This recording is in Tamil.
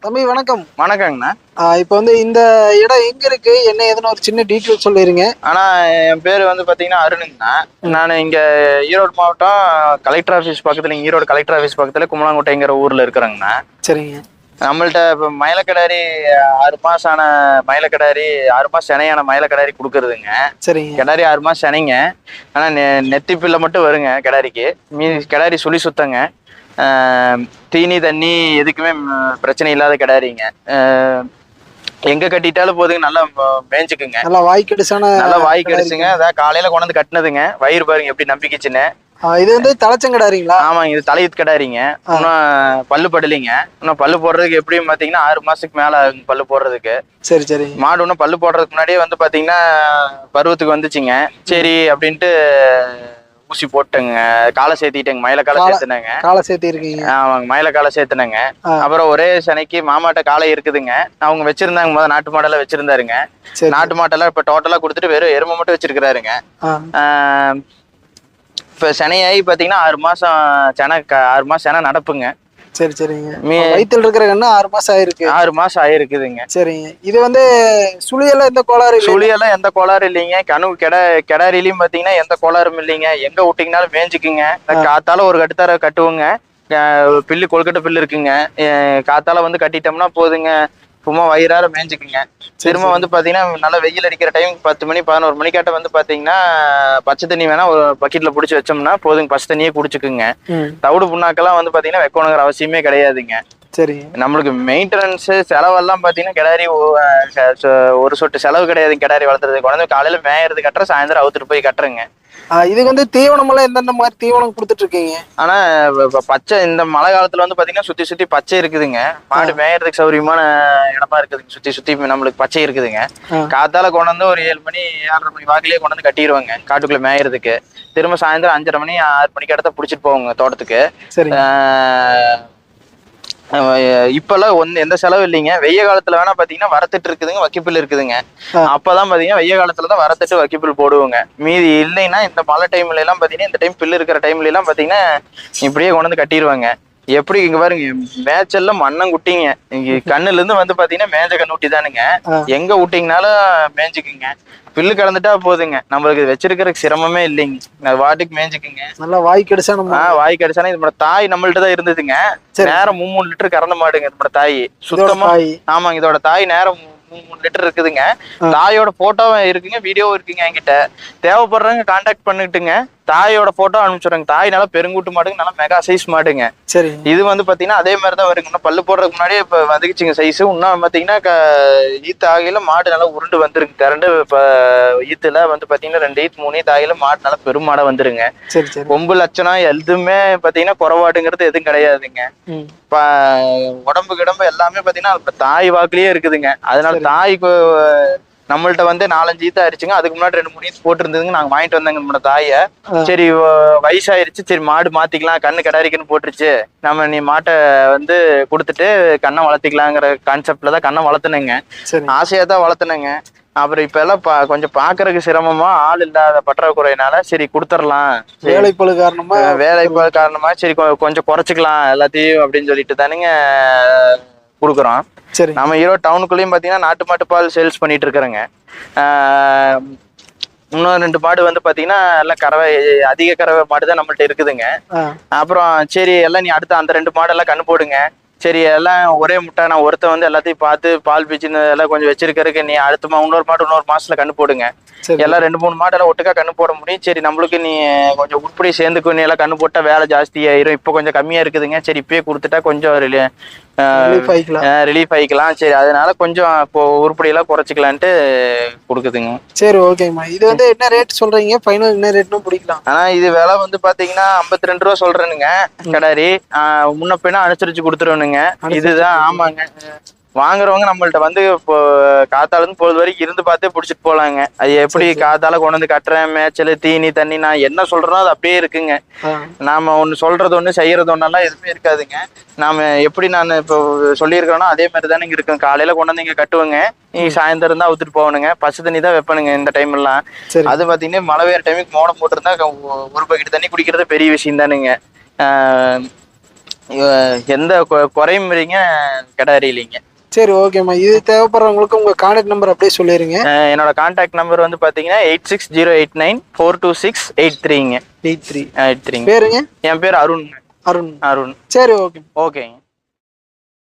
தம்பி வணக்கம். வணக்கங்கண்ணா. இப்போ வந்து இந்த இடம் எங்க இருக்கு? என்ன ஏதுன்னு ஒரு சின்ன டீட்டெயில் சொல்லிருங்க. ஆனா என் பேர் வந்து பாத்தீங்கன்னா அருணுங்கண்ணா. நான் இங்க ஈரோடு மாவட்டம் கலெக்டர் ஆஃபீஸ் பக்கத்துல ஈரோடு கலெக்டர் ஆஃபீஸ் பக்கத்துல குமலாங்குட்டைங்கிற ஊர்ல இருக்கிறேங்கண்ணா. சரிங்க. நம்மள்ட்ட இப்போ மயிலக்கடாரி ஆறு மாசம் ஆன மயிலக்கடாரி ஆறு மாசம் சினையான மயிலக்கடாரி கொடுக்கறதுங்க. சரிங்க. கிடாரி ஆறு மாசம் சினைங்க ஆனா நெ- நெத்தி பிள்ளை மட்டும் வருங்க கிடாரிக்கு. மீதி கிடாரி சுழி சுத்தங்க. தீனி தண்ணி எதுக்குமே பிரச்சனை இல்லாத கிடாரிங்க. எங்க கட்டிட்டாலும் போதுங்க நல்லா மேய்ஞ்சுக்குங்க. நல்லா வாய்க்கடிசான நல்லா வாய் கடிச்சுங்க அதான் காலையில கொண்டு வந்து கட்டினதுங்க. வயிறு பாருங்க எப்படி நம்பிக்கைச்சுன்னு. இது வந்து தலைச்சங்கடாரிங்களா ஆமாங்க இது தலையுத் கிடாரிங்க. இன்னும் பல்லு படலைங்க. இன்னும் பல்லு போடுறதுக்கு எப்படியும் பாத்தீங்கன்னா ஆறு மாசத்துக்கு மேல ஆகுங்க பல்லு போடுறதுக்கு. சரி சரிங்க மாடு இன்னும் பல்லு போடுறதுக்கு முன்னாடியே வந்து பாத்தீங்கன்னா பருவத்துக்கு வந்துச்சுங்க. சரி அப்படின்ட்டு ஊசி போட்டுங்க. காலை சேர்த்திட்டேங்க. மயில காலை சேர்த்துனேங்க. காலை சேர்த்து இருக்கீங்க ஆமாங்க மயில காலை சேர்த்துனேங்க. அப்புறம் ஒரே சனைக்கு மாமாட்ட காலை இருக்குதுங்க. அவங்க வச்சிருந்தாங்க முதல் நாட்டு மாடெல்லாம் வச்சிருந்தாருங்க. சரி. நாட்டு மாட்டெல்லாம் இப்ப டோட்டலா கொடுத்துட்டு வெறும் எருமை மட்டும் வச்சிருக்கிறாருங்க. இப்ப சனையாகி பாத்தீங்கன்னா ஆறு மாசம் செனை ஆறு மாசம் செனை நடப்புங்க. சரி சரிங்க. வயித்துல இருக்கிற கண்ணு ஆறு மாசம் ஆயிருக்கு. ஆறு மாசம் ஆயிருக்குதுங்க. சரிங்க. இது வந்து சுழியெல்லாம் எந்த கோளாறு சுழியெல்லாம் எந்த கோளாறு இல்லைங்க. கனவு கெட கிடாரிலையும் பாத்தீங்கன்னா எந்த கோளாறும் இல்லைங்க. எங்க விட்டீங்கனாலும் மேய்ஞ்சுக்குங்க. காத்தால ஒரு கட்டுத்தர கட்டுவோங்க. பில்லு கொழுக்கட்டை பில்லு இருக்குங்க. காத்தால வந்து கட்டிட்டோம்னா போதுங்க. சும்மா வயிறார மேய்ஞ்சுக்குங்க திரும்ப வந்து பாத்தீங்கன்னா நல்லா வெயில் அடிக்கிற டைம் பத்து மணி பதினோரு மணிக்காட்ட வந்து பாத்தீங்கன்னா பச்சை தண்ணி வேணா ஒரு பக்கெட்ல புடிச்சு வச்சோம்னா போதுங்க. பச்சை தண்ணியே குடிச்சுக்குங்க. தவிடு புண்ணாக்கெல்லாம் வந்து பாத்தீங்கன்னா வைக்கணுங்கிற அவசியமே கிடையாதுங்க. சரிங்க நம்மளுக்கு மெயின்டெனன்ஸ் செலவெல்லாம் பாத்தீங்கன்னா கிடாரி ஒரு சொட்டு செலவு கிடையாது. கிடாரி வளர்த்துறது குழந்தை காலையில மேயறது கட்டுற சாயந்தரம் அவுத்துட்டு போய் கட்டுறேங்க. இதுக்கு வந்து தீவனமெல்லாம் எந்தெந்த மாதிரி தீவனம் கொடுத்துட்டு இருக்கீங்க? ஆனா பச்சை இந்த மழை காலத்துல வந்து பாத்தீங்கன்னா சுத்தி சுத்தி பச்சை இருக்குதுங்க. மாடு மேயறதுக்கு சௌகரியமான இடமா இருக்குதுங்க. சுத்தி சுத்தி நம்மளுக்கு பச்சை இருக்குதுங்க. காத்தால கொண்டு வந்து ஒரு ஏழு மணி ஏழரை மணி வாக்கிலேயே கொண்டு வந்து கட்டிடுவாங்க காட்டுக்குள்ள மேயறதுக்கு. திரும்ப சாயந்தரம் அஞ்சரை மணி ஆறு மணிக்கு இடத்த புடிச்சிட்டு போவாங்க தோட்டத்துக்கு. இப்பெல்லாம் ஒண்ணு எந்த செலவு இல்லைங்க. வெய்ய காலத்துல வேணா பாத்தீங்கன்னா வரத்துட்டு இருக்குதுங்க வக்கிப்புல் இருக்குதுங்க. அப்பதான் பாத்தீங்கன்னா வெய்ய காலத்துல தான் வரத்துட்டு வக்கிப்புல் போடுவோங்க. மீதி இல்லைன்னா இந்த மழை டைம்ல எல்லாம் பாத்தீங்கன்னா இந்த டைம் பில்லு இருக்கிற டைம்ல எல்லாம் பாத்தீங்கன்னா இப்படியே கொண்டு வந்து கட்டிடுவாங்க எப்படி இங்க பாருங்க மேய்ச்சல்ல மண்ணம் குட்டிங்க. இங்க கண்ணுல இருந்து வந்து பாத்தீங்கன்னா மேஞ்ச கண்ணுட்டி தானுங்க. ஆ. எங்க விட்டீங்கனாலும் மேய்ஞ்சுக்குங்க பில்லு கலந்துட்டா போதுங்க. நம்மளுக்கு இது வச்சிருக்கிறதுக்கு சிரமமே இல்லைங்க. வாட்டுக்கு மேய்ஞ்சுக்குங்க நல்லா வாய்க்கடிசான ஆ வாய் கடிச்சானே இது தாய் நம்மள்ட்ட தான் இருந்ததுங்க. நேரம் மூணு மூணு லிட்டர் கறந்த மாடுங்க இதோட தாய். இதோட சுத்தமா ஆமாங்க இதோட தாய் நேரம் மூணு மூணு லிட்டர் இருக்குதுங்க. தாயோட போட்டோவும் இருக்குங்க வீடியோவும் இருக்குங்க என்கிட்ட. தேவைப்படுறவங்க கான்டாக்ட் பண்ணிட்டுங்க தாயோட போட்டோ அனுப்பிச்சுடுங்க தாய் நல்லா பெருங்கூட்டு மாடுங்க நல்லா மெகா சைஸ் மாடுங்க. சரிங்க இது வந்து பாத்தீங்கன்னா அதே மாதிரி தான் வருங்க. இன்னும் பல்லு போடுறதுக்கு முன்னாடியே இப்ப வந்துக்குச்சுங்க சைஸ் இன்னும் பாத்தீங்கன்னா ஈத்து ஆகையில மாடு நல்லா உருண்டு வந்துருங்க. திரண்டு இப்ப ஈத்துல வந்து பாத்தீங்கன்னா ரெண்டு ஈத்து மூணு ஈத்து ஆகையில மாடு நல்லா பெரும் மாடா வந்துருங்க. சரி சரி. கொம்பு லட்சணம் எதுவுமே பாத்தீங்கன்னா குறைபாடுங்கிறது எதுவும் கிடையாதுங்க. இப்ப உடம்பு கிடம்பு எல்லாமே பாத்தீங்கன்னா இப்ப தாய் வாக்குலயே இருக்குதுங்க. அதனால சரி. தாய்க்கு நம்மள்ட்ட வந்து நாலஞ்சு ஈத்த ஆயிடுச்சுங்க அதுக்கு முன்னாடி ரெண்டு மூணு ஈத்து போட்டுருந்ததுங்க. நாங்க வாங்கிட்டு வந்தாங்க நம்மளோட தாய. சரி வயசாயிருச்சு. சரி மாடு மாத்திக்கலாம். கண்ணு கிடாரிக்குன்னு போட்டுருச்சு. நம்ம நீ மாட்டை வந்து கொடுத்துட்டு கண்ணை வளர்த்திக்கலாங்கிற கான்செப்ட்ல தான் கண்ணை வளர்த்துனேங்க. ஆசையா தான் வளர்த்துனேங்க. அப்புறம் இப்ப எல்லாம் பா- கொஞ்சம் பாக்குறதுக்கு சிரமமா ஆள் இல்லாத பற்றாக்குறையினால சரி கொடுத்துடலாம் வேலைப்பழு காரணமா அஹ் வேலை ப- காரணமா சரி கொஞ்சம் குறைச்சிக்கலாம் எல்லாத்தையும் அப்படின்னு சொல்லிட்டு தானுங்க கொடுக்குறோம். சரி. நம்ம ஈரோடு டவுனுக்குள்ளேயும் பார்த்தீங்கன்னா நாட்டு மாட்டு பால் சேல்ஸ் பண்ணிட்டு இருக்கிறேங்க. ஆஹ் இன்னும் ரெண்டு மாடு வந்து பார்த்தீங்கன்னா எல்லாம் கறவை அதிக கறவை மாடு தான் நம்மள்ட்ட இருக்குதுங்க. அப்புறம் சரி எல்லாம் நீ அடுத்த அந்த ரெண்டு மாடெல்லாம் கண்ணு போடுங்க. சரி எல்லாம் ஒரே முட்டை நான் ஒருத்தன் வந்து எல்லாத்தையும் பார்த்து பால் பீச்சுன்னு எல்லாம் கொஞ்சம் வச்சிருக்கறதுக்கு நீ அடுத்த மா இன்னொரு மாடு இன்னொரு மாசத்துல கண்ணு போடுங்க. எல்லாம் ரெண்டு மூணு மாடெல்லாம் ஒட்டுக்கா கண்ணு போட முடியும். சரி நம்மளுக்கு நீ கொஞ்சம் உருப்படி சேர்ந்துக்கும் நீ எல்லாம் கண்ணு போட்டா வேலை ஜாஸ்தி ஆயிரும். இப்போ கொஞ்சம் கம்மியா இருக்குதுங்க. சரி இப்பயே கொடுத்துட்டா கொஞ்சம் ரிலீஃப் ஆயிக்கலாம் சரி அதனால கொஞ்சம் இப்போ உருப்படி எல்லாம் குறைச்சிக்கலான்ட்டு கொடுக்குதுங்க. சரி ஓகேம்மா இது வந்து என்ன ரேட் சொல்றீங்க? ஃபைனல் என்ன ரேட்னு பிடிக்கலாம். ஆனா இது விலை வந்து பாத்தீங்கன்னா 52 ரெண்டு ரூபா சொல்றேனுங்க கடாரி. முன்ன பின்ன அனுசரிச்சு கொடுத்துருவனுங்க. இதுதான் ஆமாங்க. வாங்குறவங்க நம்மள்ட்ட வந்து இப்போ காத்தால இருந்து பொழுது வரைக்கும் இருந்து பார்த்தே பிடிச்சிட்டு போலாங்க. அது எப்படி. காத்தால கொண்டு வந்து கட்டுறேன் மேய்ச்சல் தீனி தண்ணி நான் என்ன சொல்றேனோ அது அப்படியே இருக்குங்க. நாம ஒண்ணு சொல்றது ஒண்ணு செய்யறது ஒண்ணெல்லாம் எதுவுமே இருக்காதுங்க. நாம எப்படி நான் இப்போ சொல்லியிருக்கிறேனோ அதே மாதிரி தானே இருக்கும். காலையில கொண்டு வந்து இங்க கட்டுவேங்க. நீ சாயந்தரம் தான் ஊத்துட்டு போகணுங்க. பசு தண்ணி தான் வைப்பனுங்க இந்த டைம் எல்லாம். அது பாத்தீங்கன்னா மழை பெய்யுற டைமுக்கு மோடம் போட்டிருந்தா ஒரு பக்கெட் தண்ணி குடிக்கிறது பெரிய விஷயம் தானுங்க. எந்த கொ- குறையும் இல்லைங்க. கிடாரி இல்லைங்க சரி ஓகேம்மா இது தேவைப்படுறவங்களுக்கு உங்க கான்டாக்ட் நம்பர் அப்படியே சொல்லிடுங்க என்னோட கான்டாக்ட் நம்பர் வந்து பாத்தீங்கன்னா eight six zero eight nine four two six eight த்ரீங்க eight three eight த்ரீங்க பேருங்க? என் பேர் அருண். அருண். அருண். சரி ஓகே ஓகேங்க